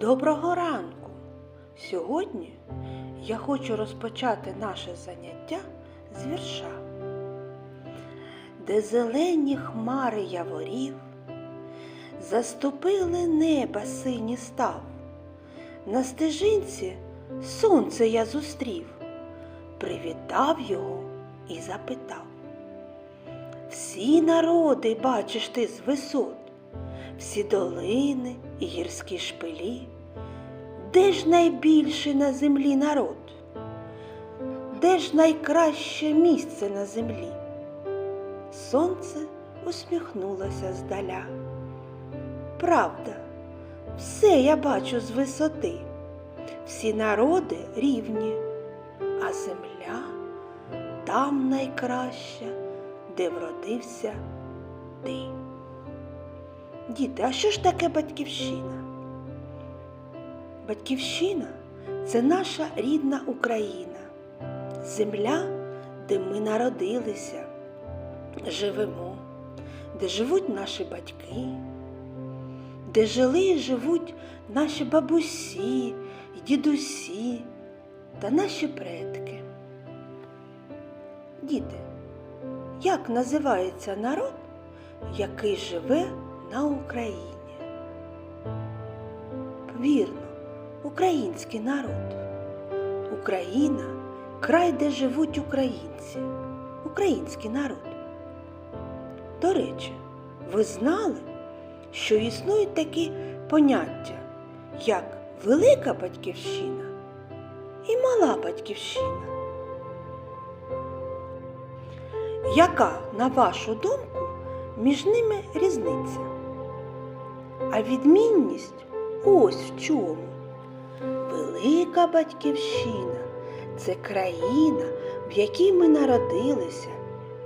Доброго ранку! Сьогодні я хочу розпочати наше заняття з вірша, де зелені хмари яворів заступили неба синій став. На стежинці сонце я зустрів, привітав його і запитав. Всі народи бачиш ти з висот, всі долини і гірські шпилі. Де ж найбільший на землі народ? Де ж найкраще місце на землі? Сонце усміхнулося здаля. Правда, все я бачу з висоти, всі народи рівні, а земля там найкраща, де вродився ти. Діти, а що ж таке батьківщина? Батьківщина це наша рідна Україна, земля, де ми народилися, живемо, де живуть наші батьки, де жили і живуть наші бабусі, і дідусі та наші предки. Діти, як називається народ, який живе на Україні? Вірно, український народ. Україна край, де живуть українці, український народ. До речі, ви знали, що існують такі поняття, як велика батьківщина і мала батьківщина. Яка, на вашу думку, між ними різниця? А відмінність ось в чому. Велика батьківщина це країна, в якій ми народилися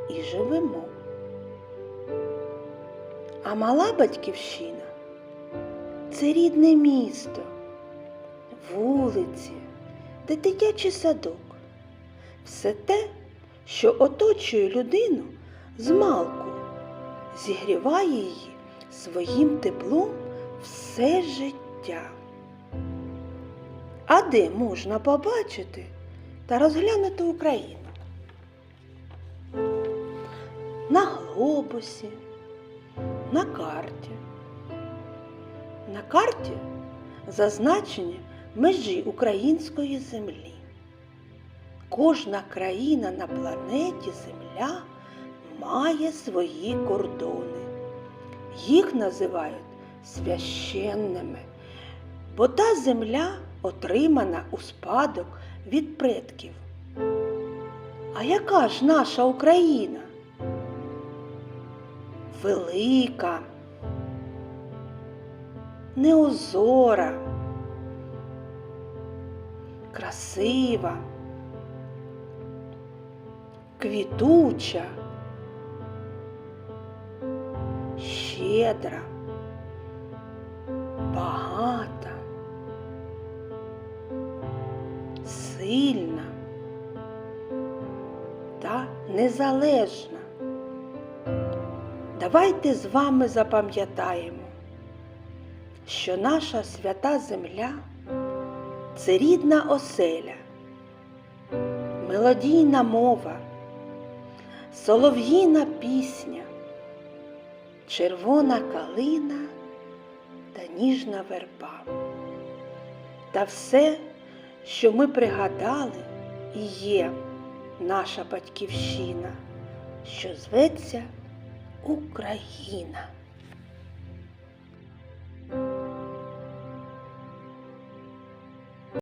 і живемо. А мала батьківщина це рідне місто, вулиці, де дитячий садок. Все те, що оточує людину з малку, зігріває її своїм теплом все життя. А де можна побачити та розглянути Україну? На глобусі, на карті. На карті зазначені межі української землі. Кожна країна на планеті Земля має свої кордони. Їх називають священними, бо та земля отримана у спадок від предків. А яка ж наша Україна? Велика, неозора, красива, квітуча, щедра багата, сильна. Та незалежна. Давайте з вами запам'ятаємо, що наша свята земля це рідна оселя, мелодійна мова, солов'їна пісня, червона калина та ніжна верба. Та все, що ми пригадали, і є наша батьківщина, що зветься Україна.